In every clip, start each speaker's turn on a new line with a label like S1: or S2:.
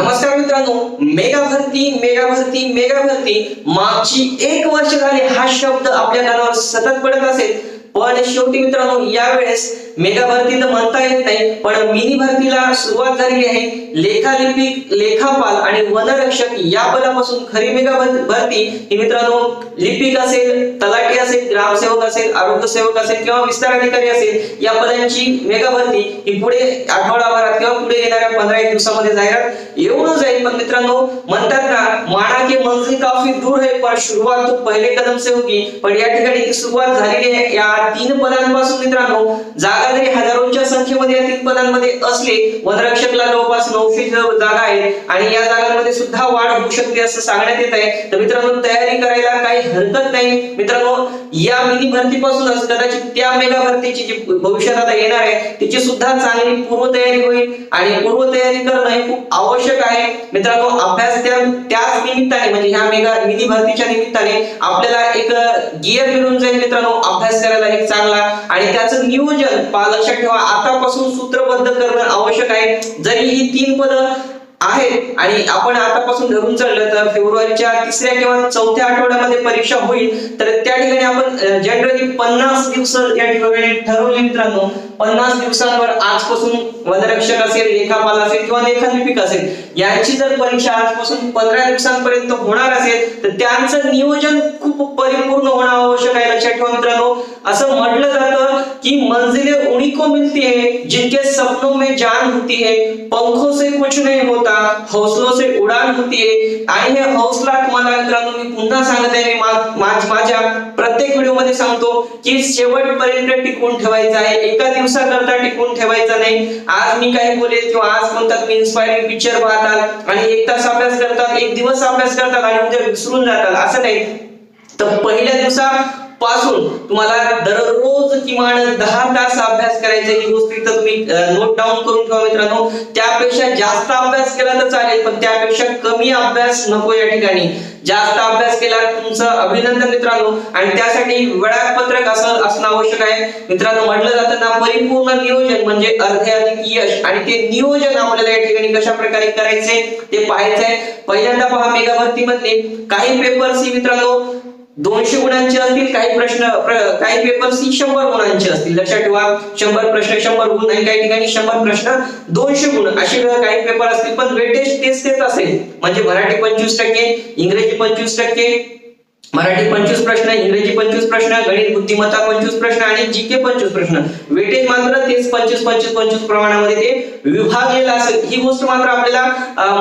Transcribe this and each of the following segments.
S1: नमस्कार मित्रांनो मेगा भरती मेगा भरती मेगा भरती मागची एक वर्ष झाले हा शब्द आपल्या कानावर सतत पडत असेल. हो पण शेवटी मित्रांनो यावेळेस मेगा भरती तर म्हणता येत नाही पण मिनी भरतीला सुरुवात झालेली आहे. लेखालिपिक लेखापाल आणि वनरक्षक या पदापासून खरी मेगा भरती ही मित्रांनो लिपिक असेल तलाठी असेल ग्रामसेवक असेल आरोग्य सेवक असेल किंवा विस्तार अधिकारी असेल या पदांची मेगा भरती ही पुढे आठवडाभरात किंवा पुढे येणाऱ्या पंधरा एक दिवसामध्ये जाहिरात येऊन जाईल. पण मित्रांनो म्हणतात ना माना की मंजिल काफी दूर आहे पण सुरुवात पहिले कदम से होगी पण या ठिकाणी ती सुरुवात झालेली आहे या तीन पदांपासून मित्रांनो जागा जरी हजारोंच्या संख्येमध्ये या तीन पदांमध्ये असले वनरक्षकला जवळपास नऊशे जागा आहेत आणि या जागांमध्ये सुद्धा वाढ होऊ शकते असं सांगण्यात येत आहे. तर मित्रांनो तयारी करायला काही हरकत नाही. मित्रांनो या मिनी भरतीपासूनच कदाचित त्या मेगा भरतीची जी भविष्यात आता येणार आहे तिची सुद्धा चांगली पूर्वतयारी होईल आणि पूर्वतयारी करणं हे खूप आवश्यक आहे. मित्रांनो अभ्यास त्या त्याच निमित्ताने म्हणजे ह्या मेगा मिनी भरतीच्या निमित्ताने आपल्याला एक गिअर मिळून जाईल मित्रांनो अभ्यास करायला. एक चांगला आणि त्याचं नियोजन लक्षात ठेवा. आतापासून सूत्रबद्ध करणं आवश्यक आहे. जरी ही तीन पद आहेत आणि आपण आतापासून धरून चाललं तर फेब्रुवारीच्या तिसऱ्या किंवा चौथ्या आठवड्यामध्ये परीक्षा होईल तर त्या ठिकाणी आपण जनरली पन्नास दिवस या ठिकाणी ठरवले मित्रांनो पन्नास दिवसांवर आजपासून वनरक्षक असेल लेखापाल असेल किंवा लेखालिपिक असेल यांची जर परीक्षा आजपासून पंधरा दिवसांपर्यंत होणार असेल तर त्यांचं नियोजन खूप परिपूर्ण होणं आवश्यक आहे. लक्षात ठेवा मित्रांनो. असं म्हटलं जातं की मंजिले उन्हीं को मिलती है जिनके सपनों में जान होती है पंखों से कुछ नहीं होता हौसलों से उडान होती है. आणि हे हौसला तुम्हाला मित्रांनो. मी पुन्हा सांगत आहे मी माझ्या प्रत्येक व्हिडिओमध्ये सांगतो की शेवटपर्यंत टिकून ठेवायचं आहे. एका दिवसाकरता टिकून ठेवायचं नाही. आज मी काही बोलेल किंवा आज म्हणतात मी इन्स्पायरिंग पिक्चर पाहतात आणि एक तास अभ्यास करतात एक दिवस अभ्यास करतात आणि उद्या विसरून जातात. असं नाही. तर पहिल्या दिवसा पासून तुम्हाला दररोज किमान दहा तास अभ्यास करायचा ही गोष्ट इथं तुम्ही नोट डाऊन करून ठेवा मित्रांनो. त्यापेक्षा जास्त अभ्यास केला तर चालेल पण त्यापेक्षा कमी अभ्यास नको या ठिकाणी. जास्त अभ्यास केला तुमचं अभिनंदन मित्रांनो. आणि त्यासाठी वेळापत्रक असं असणं आवश्यक आहे. मित्रांनो म्हटलं जातं ना परिपूर्ण नियोजन म्हणजे अर्धे अधिक यश. आणि ते नियोजन आपल्याला या ठिकाणी कशा प्रकारे करायचे ते पाहायचंय. पहिल्यांदा पहा मेगा भरतीमधले काही पेपर्स ही मित्रांनो दोनशे गुणांचे असतील काही प्रश्न काही पेपर्स शंभर गुणांचे असतील. लक्षात ठेवा शंभर प्रश्न शंभर गुण आणि काही ठिकाणी शंभर प्रश्न दोनशे गुण. असे काही पेपर असतील पण वेटेज तेच तेच असेल. म्हणजे मराठी पंचवीस टक्के इंग्रजी पंचवीस टक्के मराठी पंचवीस प्रश्न इंग्रजी पंचवीस प्रश्न गणित बुद्धिमत्ता पंचवीस प्रश्न आणि जी के पंचवीस प्रश्न. वेटेज मात्र तेच पंचवीस पंचवीस पंचवीस प्रमाणामध्ये ते विभागलेलं असेल. ही गोष्ट मात्र आपल्याला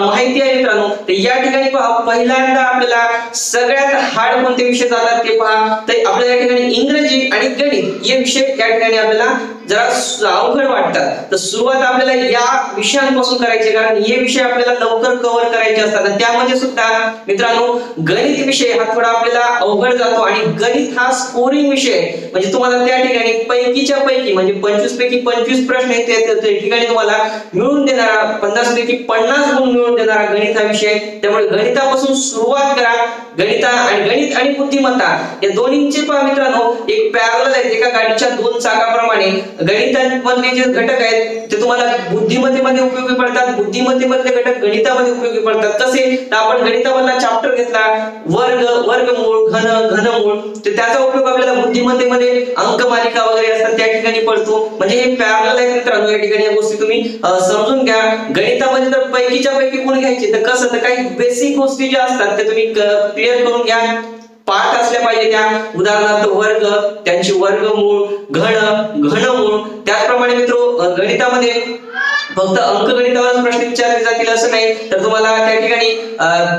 S1: माहिती आहे मित्रांनो. तर या ठिकाणी पहा पहिल्यांदा आपल्याला सगळ्यात हार्ड कोणते विषय जातात ते पहा. तर आपल्या या ठिकाणी इंग्रजी आणि गणित हे विषय या ठिकाणी आपल्याला जरा अवघड वाटतात. तर सुरुवात आपल्याला या विषयांपासून करायची कारण हे विषय आपल्याला लवकर कव्हर करायचे असतात. आणि त्यामध्ये सुद्धा मित्रांनो गणित विषय हा थोडा आपल्याला अवघड जातो. आणि गणित हा स्कोरिंग विषय म्हणजे तुम्हाला त्या ठिकाणी पैकीच्या पैकी म्हणजे पंचवीस पैकी पंचवीस प्रश्न त्या- ठिकाणी तुम्हाला मिळून देणारा पन्नास पैकी पन्नास गुण मिळून देणारा गणित हा विषय त्यामुळे गणितापासून सुरुवात करा. गणिता आणि गणित आणि बुद्धिमत्ता या दोन्हींचे पहा मित्रांनो एक पॅरल आहेत. एका गाडीच्या दोन चाकाप्रमाणे. गणितांमधले जे घटक आहेत ते तुम्हाला बुद्धिमत्तेमध्ये उपयोगी पडतात बुद्धिमत्तेमधले घटक गणितामध्ये उपयोगी पडतात. कसे? तर आपण गणितामधला चॅप्टर घेतला. वर्ग वर्गमूळ घन घनमूळ. तर त्याचा उपयोग आपल्याला बुद्धिमत्तेमध्ये अंकमालिका वगैरे असतात त्या ठिकाणी पडतो. म्हणजे हे पॅरल आहे मित्रांनो या ठिकाणी या गोष्टी तुम्ही समजून घ्या. गणितामध्ये तर पैकीच्या पैकी गुण घ्यायचे. तर कसं? तर काही बेसिक गोष्टी ज्या असतात त्या तुम्ही क्लिअर करून घ्या. पाठ असल्या पाहिजे त्या. उदाहरणार्थ वर्ग त्यांची वर्गमूळ घन घनमूळ. त्याचप्रमाणे मित्र गणितामध्ये फक्त अंकगणितावरच प्रश्न विचारले जातील असं नाही. तर तुम्हाला त्या ठिकाणी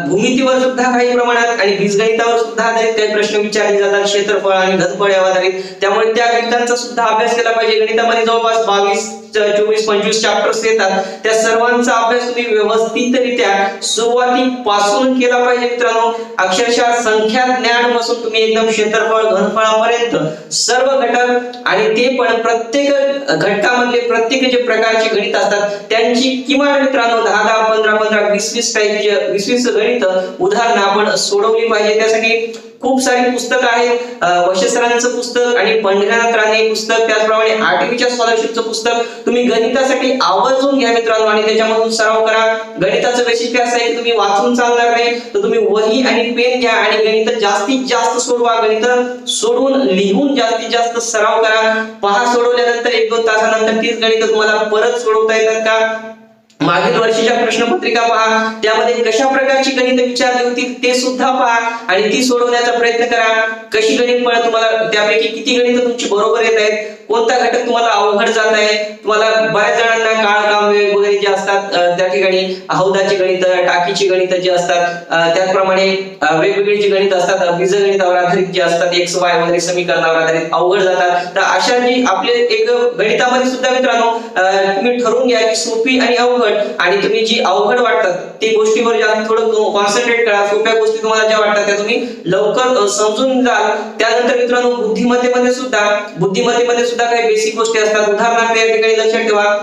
S1: भूमितीवर सुद्धा काही प्रमाणात आणि बीजगणितावर सुद्धा आधारित काही प्रश्न विचारले जातात. क्षेत्रफळ आणि घनफळ यावर आधारित. त्यामुळे त्या गणितांचा सुद्धा अभ्यास केला पाहिजे. गणितामध्ये जवळपास बावीस चोवीस पंचवीस चॅप्टर्स येतात. त्या सर्वांचा अभ्यास तुम्ही व्यवस्थितरित्या सुरुवातीपासून केला पाहिजे मित्रांनो. अक्षरशः संख्या ज्ञानपासून तुम्ही एकदम क्षेत्रफळ घनफळापर्यंत सर्व घटक आणि ते पण प्रत्येक घटकामधले प्रत्येक जे प्रकारचे गणित असतात त्यांची किमान मित्रांनो दहा दहा पंधरा पंधरा वीस वीस टाईपचे वीस वीस गणित उदाहरणं आपण सोडवली पाहिजे. त्यासाठी खूप सारी पुस्तकं आहेत. अं, पुस्तक आणि पंढरीनाथ राणे पुस्तक त्याचप्रमाणे आठवीच्या स्कॉलरशिपचं पुस्तक. तुम्ही गणितासाठी आवर्जून घ्या मित्रांनो आणि त्याच्यामधून सराव करा. गणिताचं वैशिष्ट्य असं आहे की तुम्ही वाचून चालणार नाही तर तुम्ही वही आणि पेन घ्या आणि गणित जास्तीत जास्त सोडवा. गणित सोडून लिहून जास्तीत जास्त सराव करा. पहा सोडवल्यानंतर एक दोन तासानंतर तीच गणित तुम्हाला परत सोडवता येतात का? मागील वर्षीच्या प्रश्नपत्रिका पहा. त्यामध्ये कशा प्रकारची गणित विचारली होती ते सुद्धा पहा आणि ती सोडवण्याचा प्रयत्न करा. कशी गणित तुम्हाला त्यापैकी किती गणित तुमची बरोबर येत आहेत? कोणता घटक तुम्हाला अवघड जात आहे? तुम्हाला बऱ्याच जणांना काळ काम वेळ वगैरे जे असतात त्या ठिकाणी हौदाची गणित टाकीची गणित जे असतात त्याचप्रमाणे वेगवेगळी जी गणित असतात बीजगणितावर आधारित जे असतात एक्स वाय वगैरे समीकरणावर आधारित अवघड जातात. तर अशा जी आपले एक गणितामध्ये सुद्धा मित्रांनो तुम्ही ठरवून घ्या की सोपी आणि अवघड. आणि तुम्ही जी अवघड वाटतात ती गोष्टीवर जास्त थोडं कॉन्सन्ट्रेट करा. सोप्या गोष्टी तुम्हाला ज्या वाटतात त्या तुम्ही लवकर समजून जाल. त्यानंतर मित्रांनो बुद्धिमत्तेमध्ये सुद्धा बुद्धिमत्तेमध्ये सुद्धा काही बेसिक गोष्टी असतात. उदाहरणार्थ या ठिकाणी लक्षात ठेवा.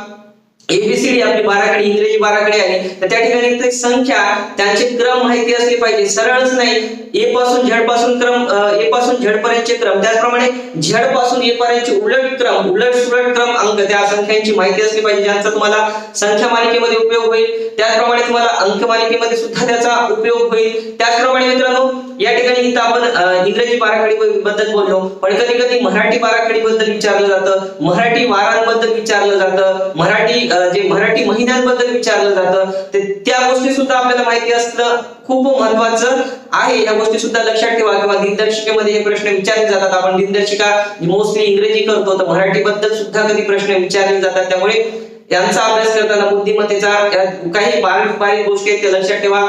S1: एबीसीडी आपली बाराकडे इंग्रजी बाराकडे आली तर त्या ठिकाणी ते संख्या त्यांचे क्रम माहिती असले पाहिजे. सरळच नाही. ए पासून झेडपासून क्रम ए पासून झेड पर्यंतचे क्रम. त्याचप्रमाणे झेडपासून ए पर्यंतचे उलट क्रम उलट सुलट क्रम अंक. त्या संख्यांची माहिती असली पाहिजे ज्यांचा तुम्हाला संख्या मालिकेमध्ये उपयोग होईल. त्याचप्रमाणे तुम्हाला अंक मालिकेमध्ये सुद्धा त्याचा उपयोग होईल. त्याचप्रमाणे मित्रांनो या ठिकाणी इथं आपण इंग्रजी बाराखडी बद्दल बोललो. पण कधी कधी मराठी बाराखडी बद्दल विचारलं जातं. मराठी वारांबद्दल विचारलं जातं. मराठी जे मराठी महिन्यांबद्दल विचारलं जातं ते त्या गोष्टी सुद्धा आपल्याला माहिती असणं खूप महत्वाचं आहे. या गोष्टी सुद्धा लक्षात ठेवा किंवा दिनदर्शिकेमध्ये हे प्रश्न विचारले जातात. आपण दिनदर्शिका मोस्टली इंग्रजी करतो तर मराठी बद्दल सुद्धा कधी प्रश्न विचारले जातात. त्यामुळे यांचा अभ्यास करताना बुद्धिमत्तेचा काही बारीक बारीक गोष्टी आहेत त्या लक्षात ठेवा.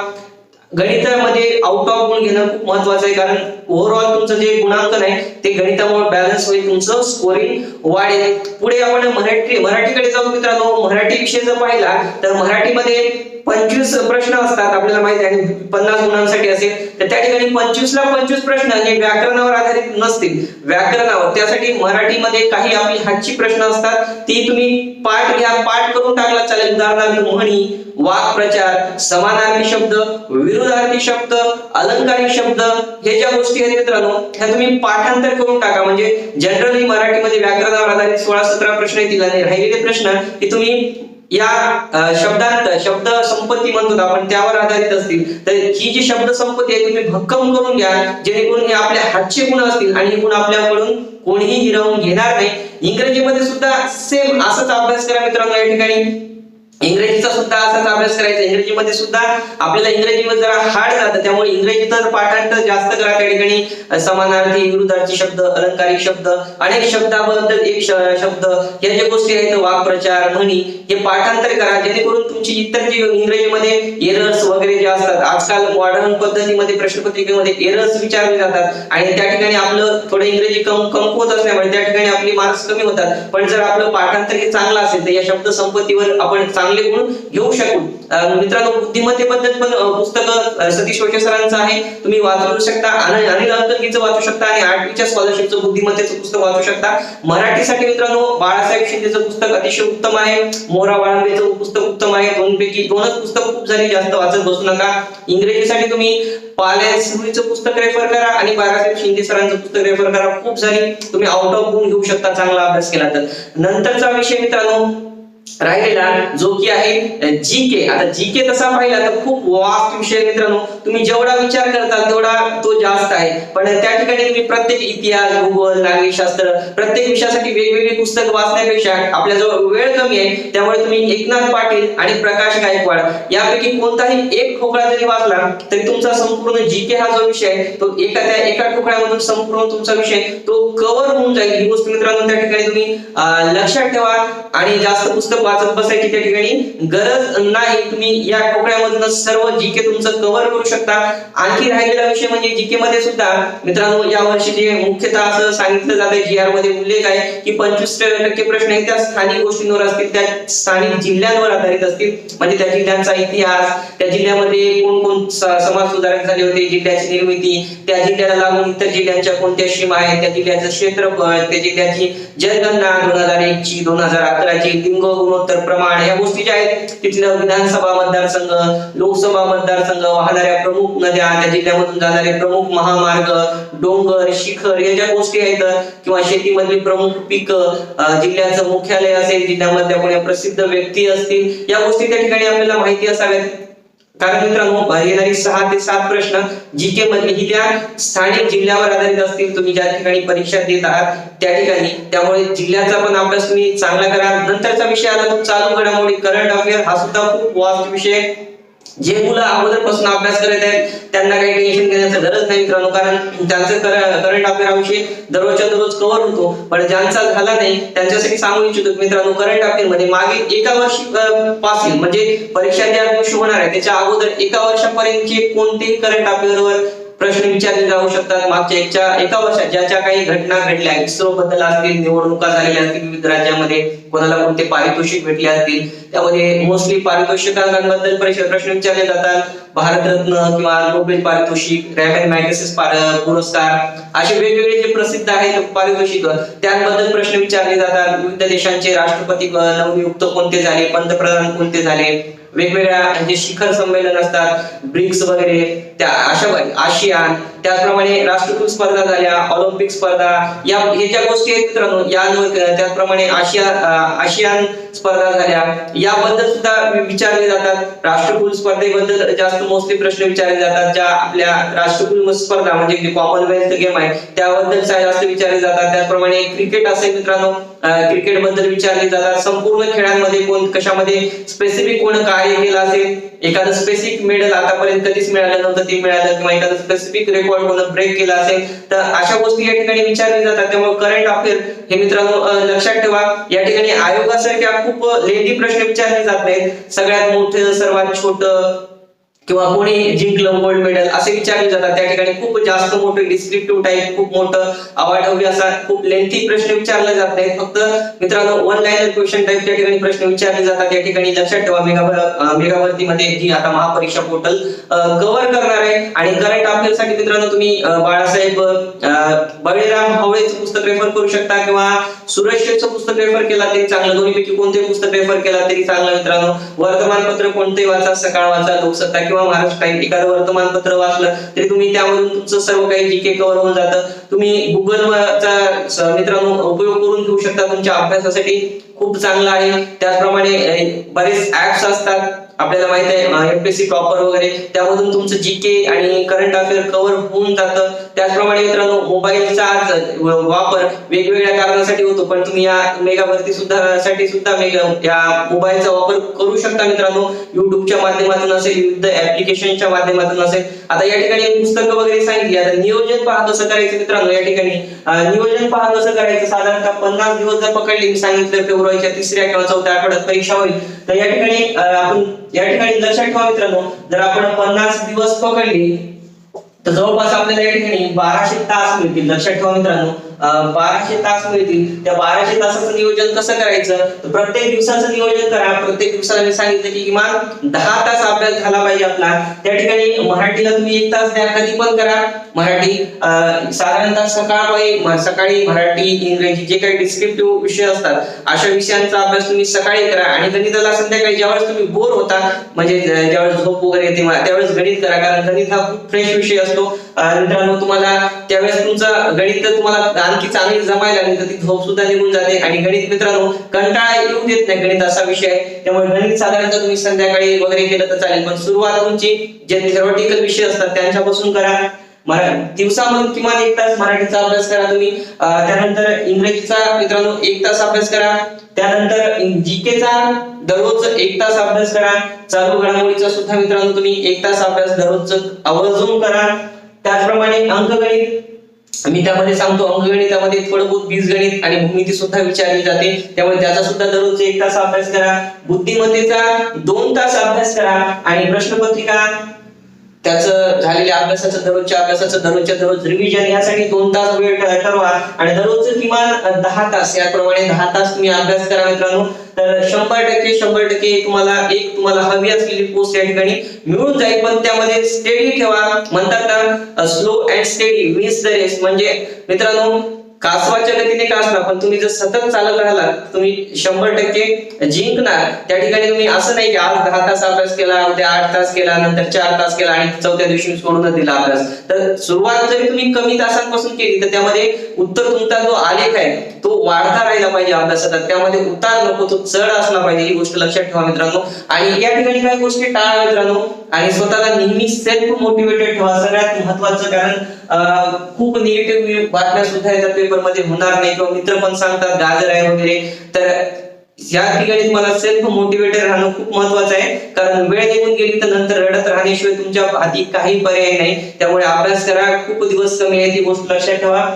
S1: गणितामध्ये आउट ऑफ गुण घेणं खूप महत्वाचं आहे कारण ओव्हरऑल तुमचं जे गुणांकन आहे ते गणितामुळे बॅलन्स होईल तुमचं स्कोरिंग वाढेल. पुढे आपण मराठी मराठीकडे जाऊ मित्रांनो. मराठी विषय जर पाहिला तर मराठीमध्ये पंचवीस प्रश्न असतात आपल्याला माहिती आहे पन्नास गुणांसाठी असेल. तर त्या ठिकाणी पंचवीस ला पंचवीस प्रश्न हे व्याकरणावर आधारित नसतील. व्याकरणावर त्यासाठी मराठीमध्ये काही आपली हातची प्रश्न असतात. ती तुम्ही पाठ घ्या पाठ करून टाकला चालेल. उदाहरणार्थ म्हणी वाक्प्रचार समानार्थी शब्द विरुद्धार्थी शब्द अलंकारिक शब्द हे ज्या गोष्टी आहेत मित्रांनो ह्या तुम्ही पाठांतर करून टाका. म्हणजे जनरली मराठीमध्ये व्याकरणावर आधारित सोळा सतरा प्रश्न येतील आणि राहिलेले प्रश्न हे तुम्ही या शब्दांत शब्द संपत्ती म्हणतो आपण त्यावर आधारित असतील. तर ही जी शब्द संपत्ती आहे तुम्ही भक्कम करून घ्या. जेणेकरून हे आपल्या हातचे गुण असतील आणि हे गुण आपल्याकडून कोणीही हिरावून घेणार नाही. इंग्रजीमध्ये सुद्धा सेम असाच अभ्यास करा मित्रांनो या ठिकाणी. इंग्रजीचा सुद्धा असाच अभ्यास करायचा. इंग्रजीमध्ये सुद्धा आपल्याला इंग्रजीमध्ये जरा हार्ड जातं. त्यामुळे इंग्रजीचं पाठांतर जास्त करा. त्या ठिकाणी समानार्थी विरुद्धार्थी शब्द अलंकारिक शब्द अनेक शब्दाबद्दल एक शब्द या ज्या गोष्टी आहेत वाक्प्रचार म्हणी हे पाठांतर करा. जेणेकरून तुमची इतर जे इंग्रजीमध्ये एरर्स वगैरे जे असतात आजकाल मॉडर्न पद्धतीमध्ये प्रश्नपत्रिकेमध्ये एरर्स विचारले जातात. आणि त्या ठिकाणी आपलं थोडं इंग्रजी कम कमकुवत असल्यामुळे त्या ठिकाणी आपली मार्क्स कमी होतात. पण जर आपलं पाठांतर हे चांगलं असेल तर या शब्द संपत्तीवर आपण चांगले गुण घेऊ शकू मित्रांनो बुद्धिमत्तेबद्दल पण पुस्तक सतीश वशे सरांचं आहे. तुम्ही वाचू शकता. आणि अनिल अंतर्गीचं वाचू शकता. आणि आठवीच्या स्कॉलरशिपचं बुद्धिमत्तेचं पुस्तक वाचू शकता. मराठीसाठी मित्रांनो बाळासाहेब शिंदेचं पुस्तक अतिशय उत्तम आहे. मोरा वाळंबेचं पुस्तक उत्तम आहे. दोन पैकी दोनच पुस्तक खूप झाली जास्त वाचत बसू नका. इंग्रजीसाठी तुम्ही पाल्या पुस्तक रेफर करा आणि बाळासाहेब शिंदे सरांचं पुस्तक रेफर करा. खूप झाली तुम्ही आउट ऑफ गुण घेऊ शकता चांगला अभ्यास केला तर. नंतरचा विषय मित्रांनो राहिलेला जो की आहे जी के आता जी के तसा पाहिला तर खूप वास्ट विषय मित्रांनो. तुम्ही जेवढा विचार करता तेवढा तो जास्त आहे. पण त्या ठिकाणी तुम्ही प्रत्येक इतिहास भूगोल नागरिकशास्त्र प्रत्येक विषयासाठी वेगवेगळी पुस्तक वाचण्यापेक्षा आपल्याजवळ वेळ कमी आहे. त्यामुळे तुम्ही एकनाथ पाटील आणि प्रकाश गायकवाड यापैकी कोणताही एक ठोकळा जरी वाचला तरी तुमचा संपूर्ण जी के हा जो विषय आहे तो एका त्या एका ठोकळ्यामधून संपूर्ण तुमचा विषय तो कव्हर होऊन जाईल. ही गोष्ट मित्रांनो त्या ठिकाणी तुम्ही लक्षात ठेवा. आणि जास्त पुस्तक वाचत बसायची त्या ठिकाणी गरज नाही. तुम्ही या कोकड्यामधून सर्व जीके तुमचं कव्हर करू शकता. आणखी राहिलेला विषय म्हणजे जीके मध्ये सुद्धा मित्रांनो या वर्षी जे मुख्यतः असं सांगितलं जात आहे जी आरमध्ये उल्लेख आहे की पंचवीस टक्के प्रश्न हे त्या स्थानिक गोष्टींवर असतील त्या स्थानिक जिल्ह्यांवर आधारित असतील. म्हणजे त्या जिल्ह्यांचा इतिहास त्या जिल्ह्यामध्ये कोण कोण समाज सुधारक झाले होते जिल्ह्याची निर्मिती त्या जिल्ह्याला लागून इतर जिल्ह्यांच्या कोणत्या सीमा आहेत त्या जिल्ह्याचं क्षेत्रफळ त्या जिल्ह्याची जनगणना दोन हजार एक ची दोन हजार अकराची लिंग गुणोत्तर प्रमाण या गोष्टी ज्या आहेत तिथलं विधानसभा मतदारसंघ लोकसभा मतदारसंघ वाहणाऱ्या प्रमुख नद्या त्या जिल्ह्यामधून जाणारे प्रमुख महामार्ग डोंगर शिखर या ज्या गोष्टी आहेत किंवा शेतीमधली प्रमुख पीक जिल्ह्याचं मुख्यालय असेल जिल्ह्यामधल्या कोण्या प्रसिद्ध व्यक्ती असतील या गोष्टी त्या ठिकाणी आपल्याला माहिती असाव्यात. कारण मित्रांनो येणारी सहा ते सात प्रश्न जी के मधले ही त्या स्थानिक जिल्ह्यावर आधारित असतील. तुम्ही ज्या ठिकाणी परीक्षा देत आहात त्या ठिकाणी. त्यामुळे जिल्ह्याचा पण अभ्यास तुम्ही चांगला करा. नंतरचा विषय आला तो चालू घडामोडी. करंट अफेअर हा सुद्धा खूप वास्ट विषय जे मुलं अगोदरपासून अभ्यास करत आहेत त्यांना काही टेन्शन घेण्याची गरज नाही मित्रांनो. कारण त्यांचं करंट अफेअर हा विषय दररोजच्या दररोज कव्हर होतो. पण ज्यांचा झाला नाही त्यांच्यासाठी सांगू इच्छितो मित्रांनो करंट अफेअरमध्ये मागे एका वर्षी पासून म्हणजे परीक्षा ज्या दिवशी होणार आहे त्याच्या अगोदर एका वर्षापर्यंतचे कोणतेही करंट अफेअरवर प्रश्न विचारले जाऊ शकतात. मागच्या एकच्या एका वर्षात ज्या ज्या काही घटना घडल्या इस्रो बद्दल असतील निवडणुका झालेल्या असतील विविध राज्यामध्ये कोणाला कोणते पारितोषिक भेटले असतील त्यामध्ये मोस्टली पारितोषिकांबद्दल प्रश्न विचारले जातात. भारतरत्न किंवा नोबेल पारितोषिक रॅमन मॅगसेस पुरस्कार असे वेगवेगळे जे प्रसिद्ध आहेत पारितोषिक त्यांबद्दल प्रश्न विचारले जातात. विविध देशांचे राष्ट्रपती नवनियुक्त कोणते झाले पंतप्रधान कोणते झाले? वेगवेगळ्या जे शिखर संमेलन असतात ब्रिक्स वगैरे त्या अशा आशियान त्याचप्रमाणे राष्ट्रकुल स्पर्धा झाल्या ऑलिम्पिक स्पर्धा या हे ज्या गोष्टी आहेत मित्रांनो यांवर त्याचप्रमाणे आशिया आशियान स्पर्धा झाल्या. याबद्दल सुद्धा विचारले जातात. राष्ट्रकुल स्पर्धेबद्दल जास्त मोस्टली प्रश्न विचारले जातात ज्या आपल्या राष्ट्रकुल स्पर्धा म्हणजे जे कॉमनवेल्थ गेम आहे त्याबद्दल जास्त विचारले जातात. त्याचप्रमाणे क्रिकेट असेल मित्रांनो क्रिकेटबद्दल विचारले जातात. संपूर्ण खेळांमध्ये कोण कशामध्ये स्पेसिफिक कोण कार्य केलं असेल? एखादं स्पेसिफिक मेडल आतापर्यंत कधीच मिळालं नव्हतं ते मिळालं किंवा एखादं स्पेसिफिक रेकॉर्ड कोण ब्रेक केला असेल तर अशा गोष्टी या ठिकाणी विचारले जातात. त्यामुळे करंट अफेअर हे मित्रांनो लक्षात ठेवा. या ठिकाणी आयोगासारख्या खूप लेंदी प्रश्न विचारले जात नाहीत. सगळ्यात मोठं सर्वात छोटं किंवा कोणी जिंकलं गोल्ड मेडल असे विचारले जातात. त्या ठिकाणी खूप जास्त मोठं डिस्क्रिप्टिव्ह टाईप खूप मोठं अवाढव्य असा खूप लेंथी प्रश्न विचारले जात नाहीत. फक्त मित्रांनो वन लाईनर क्वेश्चन टाईप त्या ठिकाणी प्रश्न विचारले जातात. या ठिकाणी लक्षात ठेवा मेगा अं, मध्ये जी आता महापरीक्षा पोर्टल कव्हर करणार आहे. आणि करंट अफेअरसाठी मित्रांनो तुम्ही बाळासाहेब बळीराम हवळेचं पुस्तक रेफर करू शकता किंवा सुरक्षेचं पुस्तक रेफर केला तरी चांगलं. दोन्हीपैकी कोणतेही पुस्तक रेफर केला तरी चांगलं मित्रांनो. वर्तमानपत्र कोणते वाचा सकाळ वाचा लोकसत्ता किंवा महाराष्ट्र टाइम एखादं वर्तमानपत्र वाचलं तरी तुम्ही त्यामधून तुमचं सर्व काही जीके कव्हर होऊन जातं. तुम्ही गुगलचा मित्रांनो उपयोग करून घेऊ शकता तुमच्या अभ्यासासाठी. खूप चांगला आहे. त्याचप्रमाणे बरेच ऍप्स असतात. आपल्याला माहीत आहे एमपीएससी टॉपर वगैरे त्यामधून तुमचं जी के आणि करंट अफेअर कव्हर होऊन जातं. त्याचप्रमाणे मित्रांनो मोबाईलचा आज वापर वेगवेगळ्या कारणासाठी होतो पण तुम्ही या मेगा भरती सुद्धा साठी सुद्धा मेगा या मोबाईलचा वापर करू शकता मित्रांनो. युट्यूबच्या माध्यमातून असेल विविध ऍप्लिकेशनच्या माध्यमातून असेल. आता या ठिकाणी पुस्तकं वगैरे सांगितली आता नियोजन पहा कसं करायचं मित्रांनो या ठिकाणी. नियोजन पहा कसं करायचं. साधारणतः पन्नास दिवस जर पकडले मी सांगितलं फेब्रुवारीच्या तिसऱ्या किंवा चौथ्या आठवड्यात परीक्षा होईल. तर या ठिकाणी आपण या ठिकाणी लक्षात ठेवा मित्रांनो जर आपण पन्नास दिवस पकडले तर जवळपास आपल्याला या ठिकाणी बाराशे तास मिळतील. लक्षात ठेवा मित्रांनो. बाराशे तास मिळतील. त्या बाराशे तासाचं नियोजन कसं करायचं? तर प्रत्येक दिवसाचं नियोजन करा. प्रत्येक दिवसाला मी सांगितलं की किमान दहा तास अभ्यास झाला पाहिजे आपला. त्या ठिकाणी मराठीला तुम्ही एक तास द्या. कधी पण करा. मराठी साधारणतः सकाळी सकाळी मराठी इंग्रजी जे काही डिस्क्रिप्टिव्ह विषय असतात अशा विषयांचा अभ्यास तुम्ही सकाळी करा. आणि गणिताला संध्याकाळी ज्यावेळेस तुम्ही बोर होता म्हणजे ज्यावेळेस झोप वगैरे येते त्यावेळेस गणित करा. कारण गणित हा खूप फ्रेश विषय असतो. मित्रांनो तुम्हाला त्यावेळेस तुमचं गणित तर तुम्हाला आणखी चांगली जमायला लागली तर ती झोप सुद्धा निघून जाते. आणि गणित मित्रांनो कंटाळा येऊ देत नाही गणित असा विषय. आहे त्यामुळे गणित साधारणतः तुम्ही संध्याकाळी वगैरे केलं तर चालेल. पण सुरुवात तुमची जे थेरॉटिकल विषय असतात त्यांच्यापासून करा. मरा- दिवसामधून किमान एक तास मराठीचा अभ्यास करा तुम्ही. त्यानंतर इंग्रजीचा मित्रांनो एक तास अभ्यास करा. त्यानंतर जीकेचा दररोज एक तास अभ्यास करा. चालू घडामोडीचा सुद्धा मित्रांनो तुम्ही एक तास अभ्यास दररोज आवर्जून करा. त्याचप्रमाणे अंकगणित मी त्यामध्ये सांगतो अंकगणितामध्ये थोडं बहुत बीजगणित आणि भूमिती सुद्धा विचारली जाते. त्यामुळे त्याचा सुद्धा दररोज एक तास अभ्यास करा. बुद्धिमत्तेचा दोन तास अभ्यास करा. आणि प्रश्नपत्रिका त्याचं झालेल्या अभ्यासाचं दररोजच्या अभ्यासाचं दररोजच्या दररोज रिव्हिजन यासाठी दोन तास वेळ ठरवा. आणि दररोज किमान दहा तास याप्रमाणे दहा तास तुम्ही अभ्यास करा मित्रांनो. तर शंभर टक्के शंभर टक्के तुम्हाला एक तुम्हाला हवी असलेली पोस्ट या ठिकाणी मिळून जाईल. पण त्यामध्ये स्टेडी ठेवा. म्हणतात ना slow and steady wins the race म्हणजे मित्रांनो कासवाच्या गतीने का पण तुम्ही जर सतत चालत राहिलात तुम्ही शंभर टक्के जिंकणार. त्या ठिकाणी तुम्ही असं नाही की आज दहा तास अभ्यास केला उद्या आठ तास केला नंतर चार तास केला आणि चौथ्या दिवशी सोडून दिला अभ्यास. तर सुरुवात जरी तुम्ही कमी तासांपासून केली तर त्यामध्ये उत्तर तुमचा जो आलेख आहे तो वाढता राहिला पाहिजे अभ्यासात त्यामध्ये उतार नको तो चढ असला पाहिजे ही गोष्ट लक्षात ठेवा मित्रांनो. आणि या ठिकाणी काही गोष्टी टाळा मित्रांनो. आणि स्वतःला नेहमी सेल्फ मोटिवेटेड ठेवा. सगळ्यात महत्वाचं कारण खूप निगेटिव्ह बातम्या सुद्धा येतात. पेपरमध्ये होणार नाही किंवा मित्र पण सांगतात गाजर आहे वगैरे. तर या ठिकाणी तुम्हाला सेल्फ मोटिवेटेड राहणं खूप महत्वाचं आहे. कारण वेळ निघून गेली तर नंतर रडत राहण्याशिवाय तुमच्या हाती काही पर्याय नाही. त्यामुळे अभ्यास करा खूप दिवस कमी आहे ती गोष्ट लक्षात ठेवा.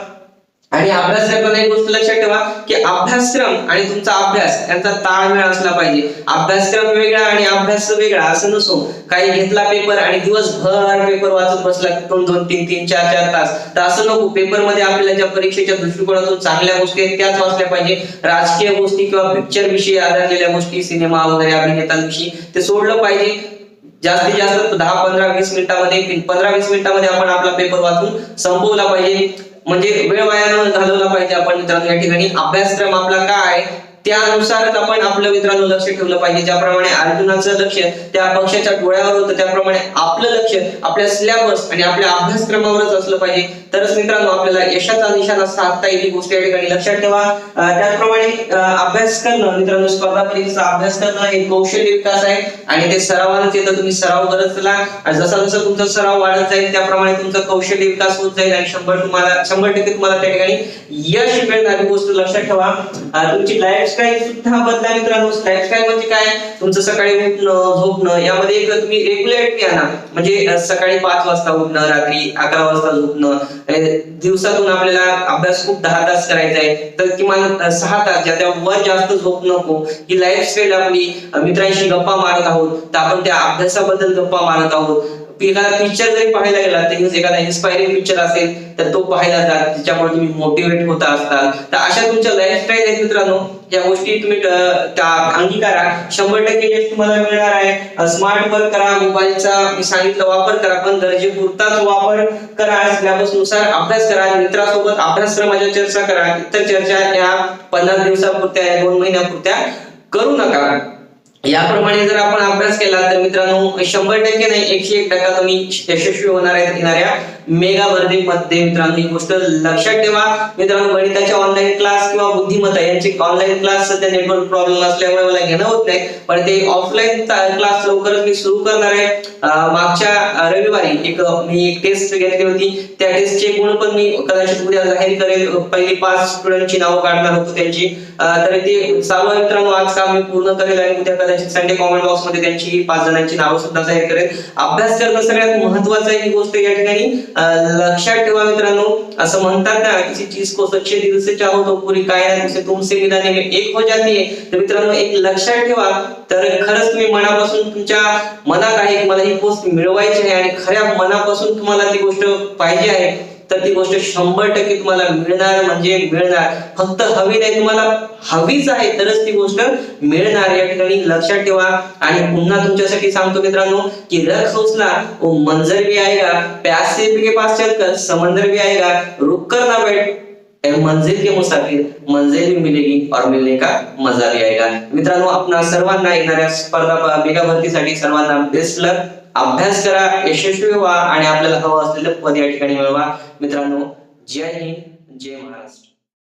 S1: आणि अभ्यास एक गोष्ट लक्षात ठेवा की अभ्यासक्रम आणि तुमचा अभ्यास यांचा ताळमेळ असला पाहिजे. अभ्यासक्रम वेगळा आणि अभ्यास वेगळा असं नसो काही घेतला पेपर आणि दिवसभर पेपर वाचत बसला दोन दोन तीन तीन चार चार तास तर असं नको. पेपरमध्ये आपल्याला ज्या परीक्षेच्या दृष्टिकोनातून चांगल्या गोष्टी आहेत त्याच वाचल्या पाहिजे. राजकीय गोष्टी किंवा पिक्चर विषयी आधारलेल्या गोष्टी सिनेमा वगैरे अभिनेतांविषयी ते सोडलं पाहिजे. जास्तीत जास्त दहा पंधरा वीस मिनिटामध्ये पंधरा वीस मिनिटामध्ये आपण आपला पेपर वाचून संपवला पाहिजे. म्हणजे वेळ वाया न घालवला पाहिजे आपण मित्रांनो. या ठिकाणी अभ्यासक्रम आपला काय? त्यानुसारच आपण आपलं मित्रांनो लक्ष ठेवलं पाहिजे. ज्याप्रमाणे अर्जुनाचं लक्ष त्या पक्षाच्या डोळ्यावर होतं त्याप्रमाणे आपलं लक्ष आपल्या सिलेबस आणि आपल्या अभ्यासक्रमावरच असलं पाहिजे. तरच मित्रांनो आपल्याला यशाचा निशाणा साधता येईल ही गोष्ट या ठिकाणी लक्षात ठेवा. त्याचप्रमाणे अभ्यास करणं मित्रांनो स्पर्धा परीक्षेचा अभ्यास करणं हे कौशल्य विकास आहे. आणि ते सरावानच येतं तुम्ही सराव करत चला. आणि जसा जसा तुमचा सराव वाढत जाईल त्याप्रमाणे तुमचा कौशल्य विकास होत जाईल आणि शंभर तुम्हाला शंभर टक्के तुम्हाला त्या ठिकाणी यश मिळणारी गोष्ट लक्षात ठेवा. तुमची लाईफ लाईफस्टाईल सुद्धा बदला मित्रांनो लाईफस्टाईल म्हणजे काय? तुमचं सकाळी उठणं झोपणं यामध्ये एक तुम्ही रेग्युलेटली आणा. म्हणजे सकाळी पाच वाजता उठणं रात्री अकरा वाजता झोपणं. दिवसातून आपल्याला अभ्यास खूप दहा तास करायचा आहे. तर किमान सहा तास ज्या वर जास्त झोप नको. ही लाईफस्टाईल आपली मित्रांशी गप्पा मारत आहोत. तर आपण त्या अभ्यासाबद्दल गप्पा मारत आहोत. एखादा पिक्चर जरी पाहायला गेला तर एखादा इन्स्पायरिंग पिक्चर असेल तर तो पाहायला जा. त्याच्यामुळे तुम्ही मोटिवेट होता असतात तर अशा तुमच्या लाईफस्टाईल आहेत मित्रांनो. या गोष्टी तुम्ही त्या अंगीकारा. शंभर टक्के यश तुम्हाला मिळणार आहे. स्मार्ट वर्क करा. मोबाईलचा मी सांगितलं वापर करा. पण गरजेपुरताच वापर करा. सिलेबसनुसार अभ्यास करा. मित्रासोबत अभ्यासक्रमाच्या चर्चा करा. इतर चर्चा या पन्नास दिवसापुरत्या या दोन महिन्यापुरत्या करू नका. याप्रमाणे जर आपण अभ्यास केला तर मित्रांनो शंभर टक्के नाही एकशे एक टक्का तुम्ही यशस्वी होणार आहेत येणाऱ्या मेगा मध्ये मित्रांनो ही गोष्ट लक्षात ठेवा. मित्रांनो गणिताचे ऑनलाईन क्लास किंवा बुद्धिमत्ता यांचे ऑनलाईन क्लास सध्या नेटवर्क प्रॉब्लेम असल्यामुळे मला घेणं होत नाही. पण ते ऑफलाईन क्लास लवकरच मी सुरू करणार आहे. मागच्या रविवारी एक मी एक टेस्ट घेतली होती. त्या टेस्टचे गुण पण मी कदाचित उद्या जाहीर करेल. पहिली पाच स्टुडंटची नावं काढणार होतो त्यांची. तर ते चालू आहे मित्रांनो. आज काम मी पूर्ण करेल आणि उद्या कदाचित संडे कॉमेंट बॉक्समध्ये त्यांची पाच जणांची नावं सुद्धा जाहीर करेल. अभ्यास करणं सगळ्यात महत्वाचं आहे ही गोष्ट या ठिकाणी. लक्षात ठेवा मित्रांनो. असं म्हणतात ना किसी चीज को स्वच्छ दिल से चाहो तो पूरी कायनात उसे तुमसे मिलाने में एक हो जाती. है तर मित्रांनो एक लक्षात ठेवा. तर खरंच तुम्ही मनापासून तुमच्या मनात आहे मला ही पोस्ट मिळवायची आहे आणि खऱ्या मनापासून तुम्हाला ती गोष्ट पाहिजे आहे. तर ती गोष्ट शंभर टक्के तुम्हाला मिळणार म्हणजे मिळणार. फक्त हवी नाही तुम्हाला हवीच आहे तरच ती गोष्ट मिळणार. या ठिकाणी लक्षात ठेवा. आणि पुन्हा तुमच्यासाठी सांगतो मित्रांनो की रख हौसला वो मंजर भी आएगा प्यासे के पास चलकर समंदर भी आएगा. रुक कर ना बैठ. मंजिल के मुसाफिर मंजिल भी मिलेगी और मिलने का मजा भी आएगा. मित्रांनो आपणा सर्वांना येणाऱ्या स्पर्धा मेगा भरतीसाठी सर्वांना बेस्ट लक अभ्यास करा यशस्वी व्हा आणि आपल्याला हवं असलेलं पद या ठिकाणी मिळवा. मित्रांनो जय हिंद जय महाराष्ट्र.